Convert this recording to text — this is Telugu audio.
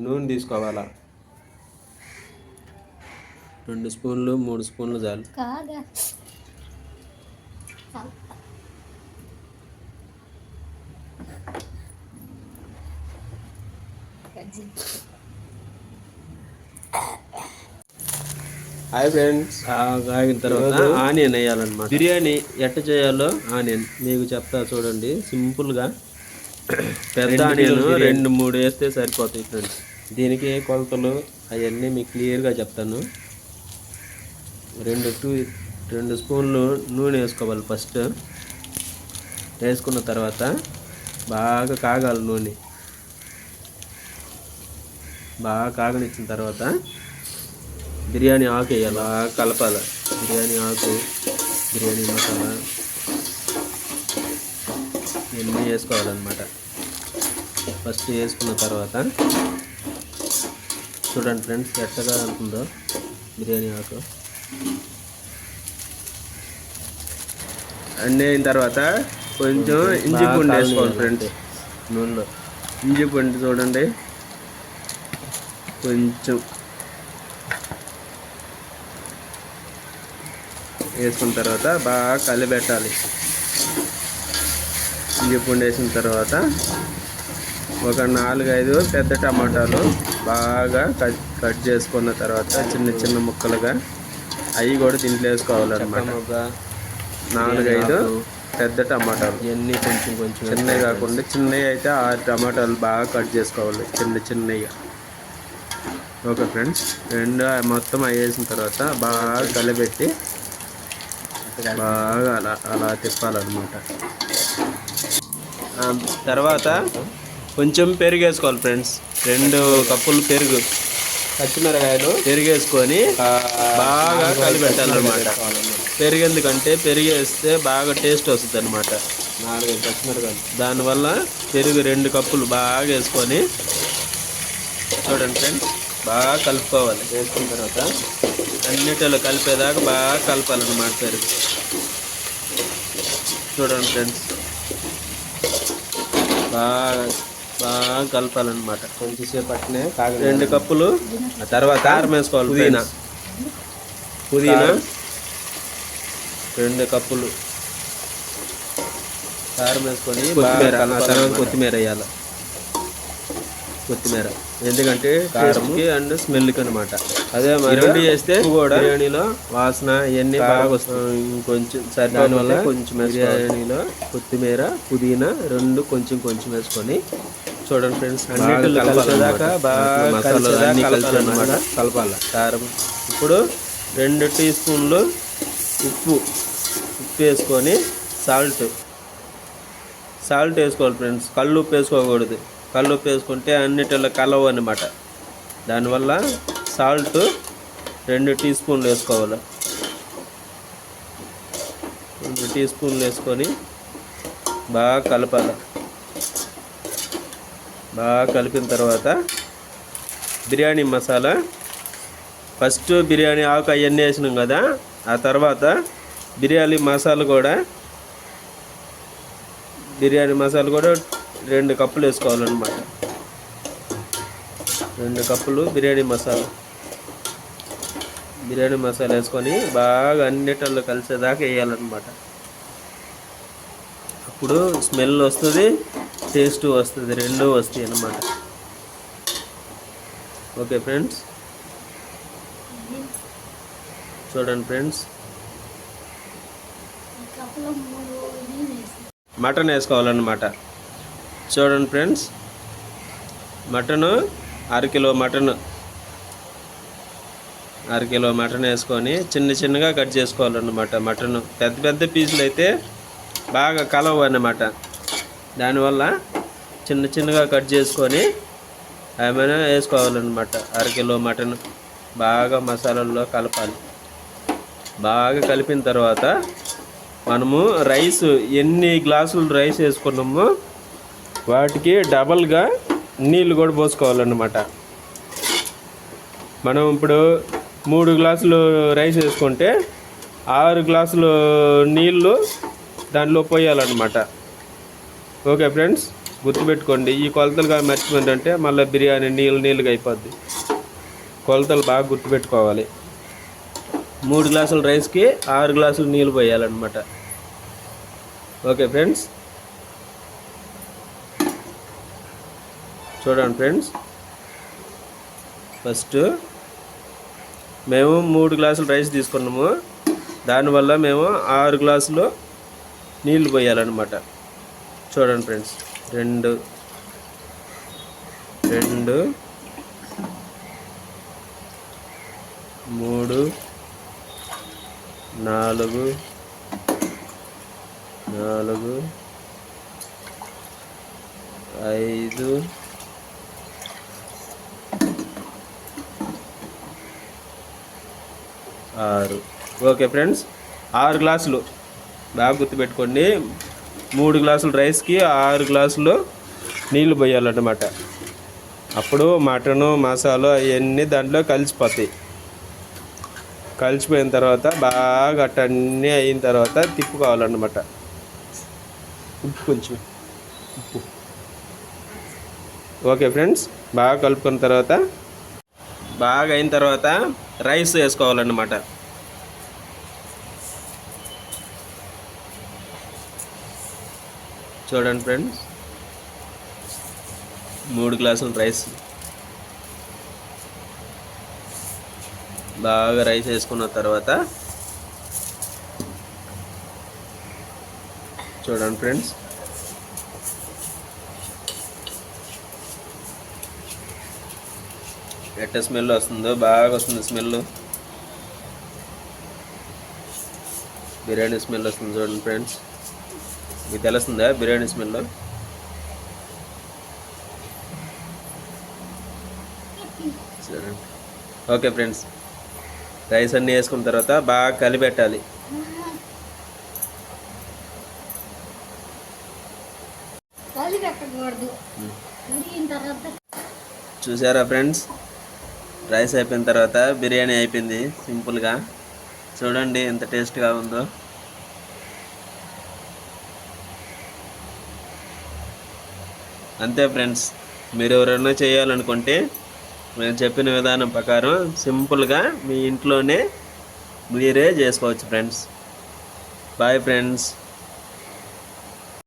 నూనె తీసుకోవాలా? రెండు స్పూన్లు మూడు స్పూన్లు చాలు. కాదా? Hi friends. ఆగిన తర్వాత ఆనియన్ వేయాలన్నమాట. బిర్యానీ ఎట్ట చేయాలో ఆనియన్. మీకు చెప్తా చూడండి. సింపుల్గా పెద్ద ఆనియన్ రెండు మూడు వేస్తే సరిపోతాయి ఫ్రెండ్స్ దీనికి ఏ కొలతలు అవన్నీ మీకు క్లియర్గా చెప్తాను. రెండు టూ రెండు స్పూన్లు నూనె వేసుకోవాలి ఫస్ట్. వేసుకున్న తర్వాత బాగా కాగాలి నూనె. బాగా కాగనిచ్చిన తర్వాత బిర్యానీ ఆకు వేయాలి. కలపాలి. బిర్యానీ ఆకు బిర్యానీ మసాలా ఇవన్నీ వేసుకోవాలన్నమాట. ఫస్ట్ వేసుకున్న తర్వాత చూడండి ఫ్రెండ్స్ ఎట్టగా ఉంటుందో బిర్యానీ ఆకు. అన్నీ అయిన తర్వాత కొంచెం ఇంజి పూండి వేసుకోవాలి ఫ్రెండ్స్. నూనెలో. ఇంజి పూండి చూడండి. కొంచెం వేసుకున్న తర్వాత బాగా కలిపెట్టాలి. ఇంజి పూండి వేసిన తర్వాత ఒక నాలుగైదు పెద్ద టమాటాలు బాగా కట్ కట్ చేసుకున్న తర్వాత చిన్న చిన్న ముక్కలుగా అవి కూడా దీంట్లో వేసుకోవాలన్నమాట. నాలుగైదు పెద్ద టమాటాలు. ఇవన్నీ కొంచెం కొంచెం చిన్నవి కాకుండా చిన్నవి అయితే ఆరు టమాటాలు బాగా కట్ చేసుకోవాలి. చిన్న చిన్నగా ఓకే ఫ్రెండ్స్ రెండు మొత్తం అవి వేసిన తర్వాత బాగా కలిపెట్టి బాగా అలా అలా తిప్పాలన్నమాట. తర్వాత కొంచెం పెరుగు వేసుకోవాలి ఫ్రెండ్స్. రెండు కప్పులు పెరుగు. పచ్చిమిరకాయలు. పెరుగు వేసుకొని బాగా కలిపెట్టాలన్నమాట పెరుగు ఎందుకంటే పెరుగు వేస్తే బాగా టేస్ట్ వస్తుంది అనమాట నాలుగైదు పచ్చిమిరకాయలు. దానివల్ల పెరుగు రెండు కప్పులు బాగా వేసుకొని చూడండి ఫ్రెండ్స్ బాగా కలుపుకోవాలి. వేసుకున్న తర్వాత అన్నిటిలో కలిపేదాకా బాగా కలపాలన్నమాట పెరుగు. చూడండి ఫ్రెండ్స్ బాగా బాగా కలపాలన్నమాట. కొంచెంసేపు అట్నే రెండు కప్పులు ఆ తర్వాత కారం వేసుకోవాలి పుదీనా. పుదీనా రెండు కప్పులు. కారం వేసుకొని ఆ తర్వాత కొత్తిమీర వేయాలి. కొత్తిమీర. ఎందుకంటే కారంకి అండ్ స్మెల్కి అనమాట అదే రెండు చేస్తే కూడా బిర్యానీలో వాసన ఇవన్నీ బాగా వస్తాయి ఇంకొంచెం సరే దానివల్ల కొంచెం బిర్యానీలో కొత్తిమీర పుదీనా రెండు కొంచెం కొంచెం వేసుకొని చూడండి ఫ్రెండ్స్ అన్నిటిలో కలిసేదాకా బాగా కలిసేదాకా కలపాలి. కారం. ఇప్పుడు రెండు టీ స్పూన్లు ఉప్పు. ఉప్పు వేసుకొని సాల్ట్. సాల్ట్ వేసుకోవాలి ఫ్రెండ్స్. కళ్ళు ఉప్పు వేసుకోకూడదు. కళ్ళు ఉప్పు వేసుకుంటే అన్నిటిలో కలవు అనమాట దానివల్ల సాల్ట్ రెండు టీ స్పూన్లు వేసుకోవాలి. రెండు టీ స్పూన్లు వేసుకొని బాగా కలపాలి. బాగా కలిపిన తర్వాత బిర్యానీ మసాలా. ఫస్ట్ బిర్యానీ ఆకు అవన్నీ వేసినాం కదా ఆ తర్వాత బిర్యానీ మసాలా కూడా బిర్యానీ మసాలా కూడా రెండు కప్పులు వేసుకోవాలన్నమాట. రెండు కప్పులు బిర్యానీ మసాలా. బిర్యానీ మసాలా వేసుకొని బాగా అన్నిటిలో కలిసేదాకా వేయాలన్నమాట. అప్పుడు స్మెల్ వస్తుంది టేస్ట్ వస్తుంది రెండూ వస్తాయి అన్నమాట. Okay friends? చూడండి ఫ్రెండ్స్. మటన్ వేసుకోవాలన్నమాట. చూడండి ఫ్రెండ్స్. మటను అరకిలో మటన్. అరకిలో మటన్ వేసుకొని చిన్న చిన్నగా కట్ చేసుకోవాలన్నమాట మటన్. పెద్ద పెద్ద పీసులు అయితే బాగా కలవు అన్నమాట. దానివల్ల చిన్న చిన్నగా కట్ చేసుకొని ఏమైనా వేసుకోవాలన్నమాట. అరకిలో మటన్ బాగా మసాలాల్లో కలపాలి. బాగా కలిపిన తర్వాత మనము రైస్ ఎన్ని గ్లాసులు రైస్ వేసుకున్నామో వాటికి డబల్గా నీళ్ళు కూడా పోసుకోవాలన్నమాట. మనం ఇప్పుడు మూడు గ్లాసులు రైస్ వేసుకుంటే ఆరు గ్లాసులు నీళ్ళు దాంట్లో పోయాలన్నమాట. ఓకే ఫ్రెండ్స్ గుర్తుపెట్టుకోండి ఈ కొలతలు కానీ మర్చిపోయిందంటే మళ్ళీ బిర్యానీ నీళ్ళు నీళ్ళుగా అయిపోద్ది. కొలతలు బాగా గుర్తుపెట్టుకోవాలి. మూడు గ్లాసుల రైస్కి ఆరు గ్లాసులు నీళ్ళు పోయాలన్నమాట. Okay friends. చూడండి ఫ్రెండ్స్. ఫస్ట్ మేము మూడు గ్లాసులు రైస్ తీసుకున్నాము. దానివల్ల మేము ఆరు గ్లాసులు నీళ్ళు పోయాలన్నమాట. చూడండి ఫ్రెండ్స్. రెండు. రెండు. మూడు. నాలుగు. నాలుగు. ఐదు. ఆరు. Okay friends. ఆరు గ్లాసులు. బాగా గుర్తుపెట్టుకోండి. మూడు గ్లాసులు రైస్కి ఆరు గ్లాసులు నీళ్ళు పోయాలన్నమాట. అప్పుడు మటను మసాలా అవన్నీ దాంట్లో కలిసిపోతాయి. కలిసిపోయిన తర్వాత బాగా అట్టన్నీ అయిన తర్వాత తిప్పుకోవాలన్నమాట. ఉప్పు కొంచెం. ఉప్పు. ఓకే ఫ్రెండ్స్ బాగా కలుపుకున్న తర్వాత బాగా అయిన తర్వాత రైస్ వేసుకోవాలన్నమాట. చూడండి ఫ్రెండ్స్. మూడు గ్లాసులు రైస్. బాగా రైస్ వేసుకున్న తర్వాత చూడండి ఫ్రెండ్స్. ఎట్ట స్మెల్ వస్తుందో బాగా వస్తుంది స్మెల్. బిర్యానీ స్మెల్ వస్తుంది చూడండి ఫ్రెండ్స్. మీకు తెలుస్తుందా biryani smell? Okay friends. Rice అన్నీ వేసుకున్న తర్వాత బాగా కలిపెట్టాలి. చూసారా ఫ్రెండ్స్? రైస్ అయిపోయిన తర్వాత బిర్యానీ అయిపోయింది సింపుల్గా. చూడండి ఎంత టేస్ట్గా ఉందో. అంతే ఫ్రెండ్స్. మీరు ఎవరైనా చేయాలనుకుంటే నేను చెప్పిన విధానం ప్రకారం సింపుల్గా మీ ఇంట్లోనే మీరే చేసుకోవచ్చు ఫ్రెండ్స్. Bye friends.